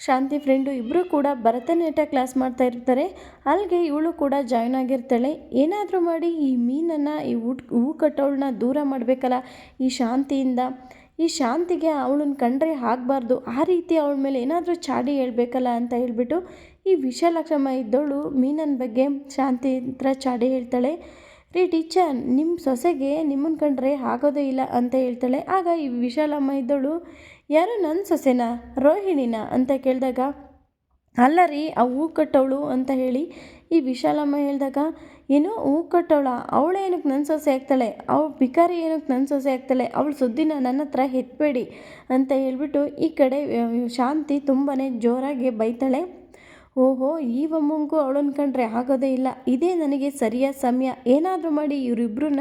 ಶಾಂತಿ friend ಇಬ್ಬರು ಕೂಡ Bharatanatyam class ಮಾಡ್ತಾ ಇರ್ತಾರೆ. ಅಲ್ಲಿಗೆ ಇವಳು ಕೂಡ ಜಾಯ್ನ್ ಆಗಿರ್ತಾಳೆ. ಏನಾದರೂ ಮಾಡಿ ಈ ಮೀನನ್ನು, ಈ ಊಟ, ಹೂ ಕಟ್ಟೋಳನ್ನ ದೂರ ಮಾಡಬೇಕಲ್ಲ ಈ ಶಾಂತಿಯಿಂದ. ಈ ಶಾಂತಿಗೆ ಅವಳನ್ನ ಕಂಡ್ರೆ ಆಗಬಾರ್ದು. ಆ ರೀತಿ ಅವಳ ಮೇಲೆ ಏನಾದರೂ ಚಾಡಿ ಹೇಳಬೇಕಲ್ಲ ಅಂತ ಹೇಳ್ಬಿಟ್ಟು ಈ ವಿಶಾಲಾಕ್ಷಮ್ಮ ಇದ್ದವಳು ಮೀನನ ಬಗ್ಗೆ ಶಾಂತಿ ಹತ್ರ ಚಾಡಿ ಹೇಳ್ತಾಳೆ. ರೀ ಟೀಚರ್ ನಿಮ್ಮ ಸೊಸೆಗೆ ನಿಮ್ಮನ್ನ ಕಂಡ್ರೆ ಆಗೋದೇ ಇಲ್ಲ ಅಂತ ಹೇಳ್ತಾಳೆ. ಆಗ ಈ ವಿಶಾಲಮ್ಮ ಇದ್ದವಳು ಯಾರು ನನ್ನ ಸೊಸೆನಾ? ರೋಹಿಣಿನ? ಅಂತ ಕೇಳಿದಾಗ, ಅಲ್ಲ ರೀ, ಆ ಹೂ ಕಟ್ಟವಳು ಅಂತ ಹೇಳಿ ಈ ವಿಶಾಲಮ್ಮ ಹೇಳಿದಾಗ, ಏನೋ ಹೂ ಕಟ್ಟವಳ, ಅವಳು ಏನಕ್ಕೆ ನನ್ನ ಸೊಸೆ ಆಗ್ತಾಳೆ? ಅವಳು ಭಿಕಾರಿ ಏನಕ್ಕೆ ನನ್ನ ಸೊಸೆ ಆಗ್ತಾಳೆ? ಅವಳು ಸುದ್ದಿನ ನನ್ನ ಹತ್ರ ಎತ್ಬೇಡಿ ಅಂತ ಹೇಳ್ಬಿಟ್ಟು ಈ ಕಡೆ ಶಾಂತಿ ತುಂಬಾ ಜೋರಾಗಿ ಬೈತಾಳೆ. ಓಹೋ, ಈ ಒಮ್ಮಂಗೂ ಅವಳನ್ನ ಕಂಡ್ರೆ ಆಗೋದೇ ಇಲ್ಲ. ಇದೇ ನನಗೆ ಸರಿಯಾದ ಸಮಯ? ಏನಾದರೂ ಮಾಡಿ ಇವರಿಬ್ಬರನ್ನ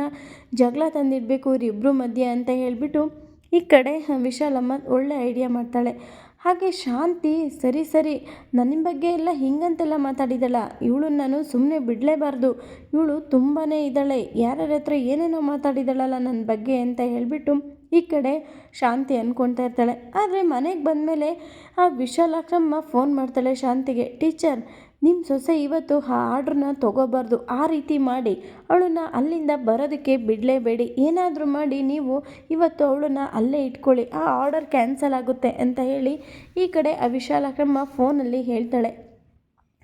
ಜಗಳ ತಂದಿಡಬೇಕು ಇವರಿಬ್ಬರು ಮಧ್ಯೆ ಅಂತ ಹೇಳಿಬಿಟ್ಟು ಈ ಕಡೆ ವಿಶಾಲಮ್ಮ ಒಳ್ಳೆ ಐಡಿಯಾ ಮಾಡ್ತಾಳೆ. ಹಾಗೆ ಶಾಂತಿ, ಸರಿ ಸರಿ ನನ್ನ ಬಗ್ಗೆ ಎಲ್ಲ ಹಿಂಗಂತೆಲ್ಲ ಮಾತಾಡಿದ್ದಾಳ ಇವಳು ನಾನು ಸುಮ್ಮನೆ ಬಿಡಲೇಬಾರ್ದು. ಇವಳು ತುಂಬಾ ಇದ್ದಾಳೆ. ಯಾರ್ಯಾರ ಹತ್ರ ಏನೇನೋ ಮಾತಾಡಿದ್ದಾಳಲ್ಲ ನನ್ನ ಬಗ್ಗೆ ಅಂತ ಹೇಳಿಬಿಟ್ಟು ಈ ಕಡೆ ಶಾಂತಿ ಅಂದ್ಕೊಳ್ತಾ ಇರ್ತಾಳೆ. ಆದರೆ ಮನೆಗೆ ಬಂದಮೇಲೆ ಆ ವಿಶಾಲಾಕ್ಷಮ್ಮ ಫೋನ್ ಮಾಡ್ತಾಳೆ ಶಾಂತಿಗೆ, ಟೀಚರ್ ನಿಮ್ಮ ಸೊಸೆ ಇವತ್ತು ಆ ಆರ್ಡ್ರನ್ನ ತೊಗೋಬಾರ್ದು. ಆ ರೀತಿ ಮಾಡಿ. ಅವಳನ್ನ ಅಲ್ಲಿಂದ ಬರೋದಕ್ಕೆ ಬಿಡಲೇಬೇಡಿ. ಏನಾದರೂ ಮಾಡಿ ನೀವು ಇವತ್ತು ಅವಳನ್ನ ಅಲ್ಲೇ ಇಟ್ಕೊಳ್ಳಿ. ಆ ಆರ್ಡರ್ ಕ್ಯಾನ್ಸಲ್ ಆಗುತ್ತೆ ಅಂತ ಹೇಳಿ ಈ ಕಡೆ ಆ ವಿಶಾಲಾಕ್ಷಮ್ಮ ಫೋನಲ್ಲಿ ಹೇಳ್ತಾಳೆ.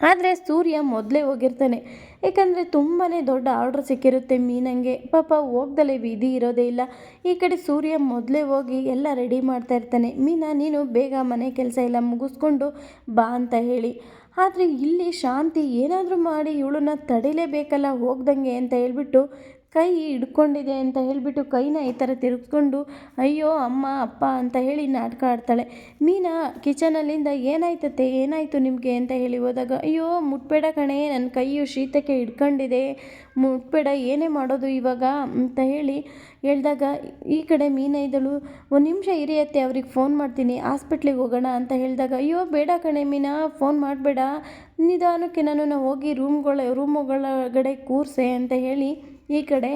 ಆದರೆ ಸೂರ್ಯ ಮೊದಲೇ ಹೋಗಿರ್ತಾನೆ. ಏಕೆಂದರೆ ತುಂಬಾ ದೊಡ್ಡ ಆರ್ಡ್ರ್ ಸಿಕ್ಕಿರುತ್ತೆ ಮೀನಂಗೆ. ಪಾಪ ಹೋಗ್ದಲೇ ವಿಧಿ ಇರೋದೇ ಇಲ್ಲ. ಈ ಕಡೆ ಸೂರ್ಯ ಮೊದಲೇ ಹೋಗಿ ಎಲ್ಲ ರೆಡಿ ಮಾಡ್ತಾ ಇರ್ತಾನೆ. ಮೀನಾ, ನೀನು ಬೇಗ ಮನೆ ಕೆಲಸ ಎಲ್ಲ ಮುಗಿಸ್ಕೊಂಡು ಬಾ ಅಂತ ಹೇಳಿ. ಆದರೆ ಇಲ್ಲಿ ಶಾಂತಿ ಏನಾದರೂ ಮಾಡಿ ಇವಳನ್ನ ತಡಿಲೇಬೇಕಲ್ಲ ಹೋಗ್ದಂಗೆ ಅಂತ ಹೇಳ್ಬಿಟ್ಟು ಕೈ ಹಿಡ್ಕೊಂಡಿದೆ ಅಂತ ಹೇಳಿಬಿಟ್ಟು ಕೈನ ಈ ಥರ ತಿರುಗಿಸ್ಕೊಂಡು, ಅಯ್ಯೋ ಅಮ್ಮ, ಅಪ್ಪ ಅಂತ ಹೇಳಿ ನಾಟಕ ಆಡ್ತಾಳೆ. ಮೀನಾ ಕಿಚನಲ್ಲಿಂದ ಏನಾಯ್ತತೆ ಏನಾಯಿತು ನಿಮಗೆ? ಅಂತ ಹೇಳಿ ಹೋದಾಗ, ಅಯ್ಯೋ, ಮುಟ್ಬೇಡ ಕಣೆ ನನ್ನ ಕೈಯು ಶೀತಕ್ಕೆ ಹಿಡ್ಕೊಂಡಿದೆ, ಮುಟ್ಬೇಡ, ಏನೇ ಮಾಡೋದು ಇವಾಗ? ಅಂತ ಹೇಳಿ ಹೇಳಿದಾಗ, ಈ ಕಡೆ ಮೀನ ಇದ್ದಳು, ಒಂದು ನಿಮಿಷ ಹಿರಿಯತ್ತೆ ಅವ್ರಿಗೆ ಫೋನ್ ಮಾಡ್ತೀನಿ, ಹಾಸ್ಪಿಟ್ಲಿಗೆ ಹೋಗೋಣ ಅಂತ ಹೇಳಿದಾಗ, ಅಯ್ಯೋ, ಬೇಡ ಕಣೆ ಮೀನಾ, ಫೋನ್ ಮಾಡಬೇಡ, ನಿಧಾನಕ್ಕೆ ನಾನು ಹೋಗಿ ರೂಮ್ಗಳ ರೂಮ್ಗಳಗಡೆ ಕೂರಿಸೆ ಅಂತ ಹೇಳಿ ಈ ಕಡೆ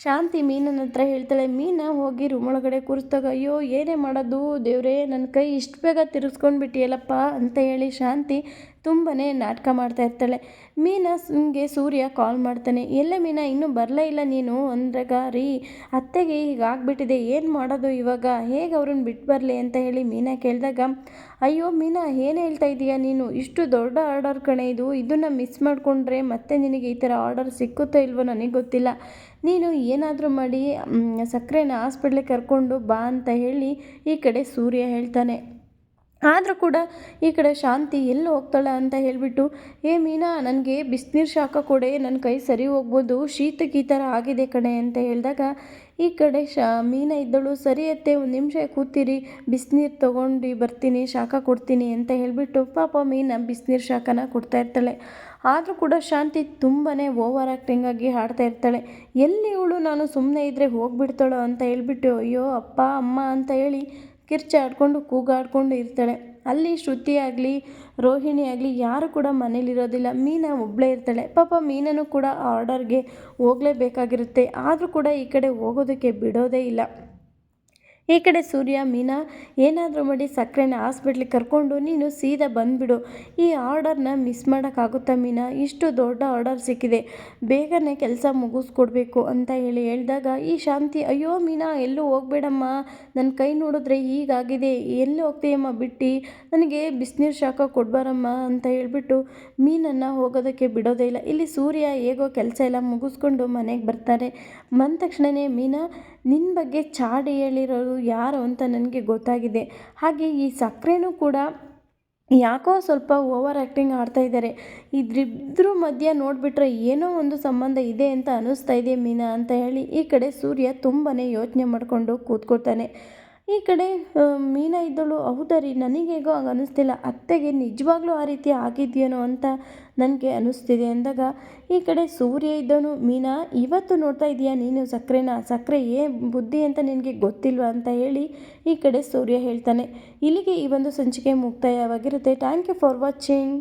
ಶಾಂತಿ ಮೀನನ ಹತ್ರ ಹೇಳ್ತಾಳೆ, ಮೀನ, ಹೋಗಿ ರೂಮ್ ಒಳಗಡೆ ಕೂರಿಸ್ದಾಗ, ಅಯ್ಯೋ, ಏನೇ ಮಾಡೋದು? ದೇವರೇ ನನ್ನ ಕೈ ಇಷ್ಟು ಬೇಗ ತಿರುಗಿಸ್ಕೊಂಡ್ಬಿಟ್ಟಿಯಲ್ಲಪ್ಪ ಅಂತ ಹೇಳಿ ಶಾಂತಿ ತುಂಬಾ ನಾಟಕ ಮಾಡ್ತಾ ಇರ್ತಾಳೆ. ಮೀನಾಗೆ ಸೂರ್ಯ ಕಾಲ್ ಮಾಡ್ತಾನೆ. ಎಲ್ಲ ಮೀನಾ? ಇನ್ನೂ ಬರಲೇ ಇಲ್ಲ ನೀನು. ಅಂದಾಗ ರೀ ಅತ್ತೆಗೆ ಈಗ ಆಗಿಬಿಟ್ಟಿದೆ. ಏನು ಮಾಡೋದು ಇವಾಗ? ಹೇಗೆ ಅವ್ರನ್ನ ಬಿಟ್ಟು ಬರಲಿ? ಅಂತ ಹೇಳಿ ಮೀನಾ ಕೇಳಿದಾಗ, ಅಯ್ಯೋ ಮೀನಾ, ಏನು ಹೇಳ್ತಾ ಇದೀಯಾ ನೀನು? ಇಷ್ಟು ದೊಡ್ಡ ಆರ್ಡರ್ ಕಣೆ ಇದು. ಇದನ್ನು ಮಿಸ್ ಮಾಡಿಕೊಂಡ್ರೆ ಮತ್ತೆ ನಿನಗೆ ಈ ಥರ ಆರ್ಡರ್ ಸಿಕ್ಕುತ್ತೋ ಇಲ್ವೋ ನನಗೆ ಗೊತ್ತಿಲ್ಲ. ನೀನು ಏನಾದರೂ ಮಾಡಿ ಸಕ್ಕರೆನ ಹಾಸ್ಪಿಟ್ಲಿಗೆ ಕರ್ಕೊಂಡು ಬಾ ಅಂತ ಹೇಳಿ ಈ ಕಡೆ ಸೂರ್ಯ ಹೇಳ್ತಾನೆ. ಆದರೂ ಕೂಡ ಈ ಕಡೆ ಶಾಂತಿ ಎಲ್ಲಿ ಹೋಗ್ತಾಳೆ ಅಂತ ಹೇಳಿಬಿಟ್ಟು, ಏ ಮೀನಾ, ನನಗೆ ಬಿಸಿನೀರು ಶಾಖ ಕೊಡೆ ನನ್ನ ಕೈ ಸರಿ ಹೋಗ್ಬೋದು ಶೀತಕ್ಕೆ ಈ ಥರ ಆಗಿದೆ ಕಣೆ ಅಂತ ಹೇಳಿದಾಗ, ಈ ಕಡೆ ಶಾ, ಮೀನ ಇದ್ದಳು, ಸರಿ ಅತ್ತೆ, ಒಂದು ನಿಮಿಷ ಕೂತಿರಿ, ಬಿಸಿನೀರು ತೊಗೊಂಡು ಬರ್ತೀನಿ, ಶಾಖ ಕೊಡ್ತೀನಿ ಅಂತ ಹೇಳಿಬಿಟ್ಟು ಪಾಪ ಮೀನ ಬಿಸಿನೀರು ಶಾಖನ ಕೊಡ್ತಾ ಇರ್ತಾಳೆ. ಆದರೂ ಕೂಡ ಶಾಂತಿ ತುಂಬಾ ಓವರ್ ಆ್ಯಕ್ಟಿಂಗ್ ಆಗಿ ಹಾಡ್ತಾ ಇರ್ತಾಳೆ. ಎಲ್ಲಿ ಇವಳು ನಾನು ಸುಮ್ಮನೆ ಇದ್ದರೆ ಹೋಗಿಬಿಡ್ತಾಳೋ ಅಂತ ಹೇಳಿಬಿಟ್ಟು, ಅಯ್ಯೋ, ಅಪ್ಪ, ಅಮ್ಮ ಅಂತ ಹೇಳಿ ಕಿರ್ಚಾಡ್ಕೊಂಡು ಕೂಗಾಡ್ಕೊಂಡು ಇರ್ತಾಳೆ. ಅಲ್ಲಿ ಶ್ರುತಿ ಆಗಲಿ, ರೋಹಿಣಿ ಆಗಲಿ ಯಾರು ಕೂಡ ಮನೇಲಿರೋದಿಲ್ಲ ಮೀನಾ ಒಬ್ಬಳೇ ಇರ್ತಾಳೆ. ಪಾಪ ಮೀನನು ಕೂಡ ಆರ್ಡರ್ಗೆ ಹೋಗ್ಲೇಬೇಕಾಗಿರುತ್ತೆ. ಆದರೂ ಕೂಡ ಈ ಕಡೆ ಹೋಗೋದಕ್ಕೆ ಬಿಡೋದೇ ಇಲ್ಲ. ಈ ಕಡೆ ಸೂರ್ಯ, ಮೀನಾ, ಏನಾದರೂ ಮಾಡಿ ಸಕ್ಕರೆನ ಹಾಸ್ಪಿಟ್ಲಿಗೆ ಕರ್ಕೊಂಡು ನೀನು ಸೀದಾ ಬಂದುಬಿಡು. ಈ ಆರ್ಡರ್ನ ಮಿಸ್ ಮಾಡೋಕ್ಕಾಗುತ್ತಾ ಮೀನಾ? ಇಷ್ಟು ದೊಡ್ಡ ಆರ್ಡರ್ ಸಿಕ್ಕಿದೆ. ಬೇಗನೆ ಕೆಲಸ ಮುಗಿಸ್ಕೊಡ್ಬೇಕು ಅಂತ ಹೇಳಿ ಹೇಳಿದಾಗ ಈ ಶಾಂತಿ, ಅಯ್ಯೋ ಮೀನಾ, ಎಲ್ಲೂ ಹೋಗ್ಬೇಡಮ್ಮ. ನನ್ನ ಕೈ ನೋಡಿದ್ರೆ ಹೀಗಾಗಿದೆ. ಎಲ್ಲಿ ಹೋಗ್ತೀಯಮ್ಮ ಬಿಟ್ಟು? ನನಗೆ ಬಿಸಿನೀರು ಶಾಖ ಕೊಡ್ಬಾರಮ್ಮ ಅಂತ ಹೇಳಿಬಿಟ್ಟು ಮೀನನ್ನು ಹೋಗೋದಕ್ಕೆ ಬಿಡೋದೇ ಇಲ್ಲ. ಇಲ್ಲಿ ಸೂರ್ಯ ಹೇಗೋ ಕೆಲಸ ಎಲ್ಲ ಮುಗಿಸ್ಕೊಂಡು ಮನೆಗೆ ಬರ್ತಾರೆ. ಬಂದ ತಕ್ಷಣವೇ ಮೀನಾ ನಿನ್ನ ಬಗ್ಗೆ ಚಾಡಿ ಹೇಳಿರೋರು ಯಾರು ಅಂತ ನನಗೆ ಗೊತ್ತಾಗಿದೆ. ಹಾಗೆ ಈ ಸಕ್ಕರೆನೂ ಕೂಡ ಯಾಕೋ ಸ್ವಲ್ಪ ಓವರ್ ಆ್ಯಕ್ಟಿಂಗ್ ಆಡ್ತಾ ಇದ್ದಾರೆ. ಇದ್ರಿಬ್ರ ಮಧ್ಯ ನೋಡಿಬಿಟ್ರೆ ಏನೋ ಒಂದು ಸಂಬಂಧ ಇದೆ ಅಂತ ಅನ್ನಿಸ್ತಾ ಇದೆ ಮೀನಾ ಅಂತ ಹೇಳಿ ಈ ಕಡೆ ಸೂರ್ಯ ತುಂಬಾ ಯೋಚನೆ ಮಾಡಿಕೊಂಡು ಕೂತ್ಕೊಳ್ತಾನೆ. ಈ ಕಡೆ ಮೀನ ಇದ್ದಳು ಹೌದಾ ರೀ ನನಗೇಗೋ ಹಾಗೆ ಅನ್ನಿಸ್ತಿಲ್ಲ ಅತ್ತೆಗೆ ನಿಜವಾಗ್ಲೂ ಆ ರೀತಿ ಆಗಿದೆಯೇನೋ ಅಂತ ನನಗೆ ಅನ್ನಿಸ್ತಿದೆ ಅಂದಾಗ ಈ ಕಡೆ ಸೂರ್ಯ ಇದ್ದವನು ಮೀನಾ, ಇವತ್ತು ನೋಡ್ತಾ ಇದೀಯಾ ನೀನು ಸಕ್ಕರೆನ ಸಕ್ಕರೆ ಏ ಬುದ್ಧಿ ಅಂತ ನಿನಗೆ ಗೊತ್ತಿಲ್ವಾ? ಅಂತ ಹೇಳಿ ಈ ಕಡೆ ಸೂರ್ಯ ಹೇಳ್ತಾನೆ. ಇಲ್ಲಿಗೆ ಈ ಒಂದು ಸಂಚಿಕೆ ಮುಕ್ತಾಯವಾಗಿರುತ್ತೆ. Thank you for watching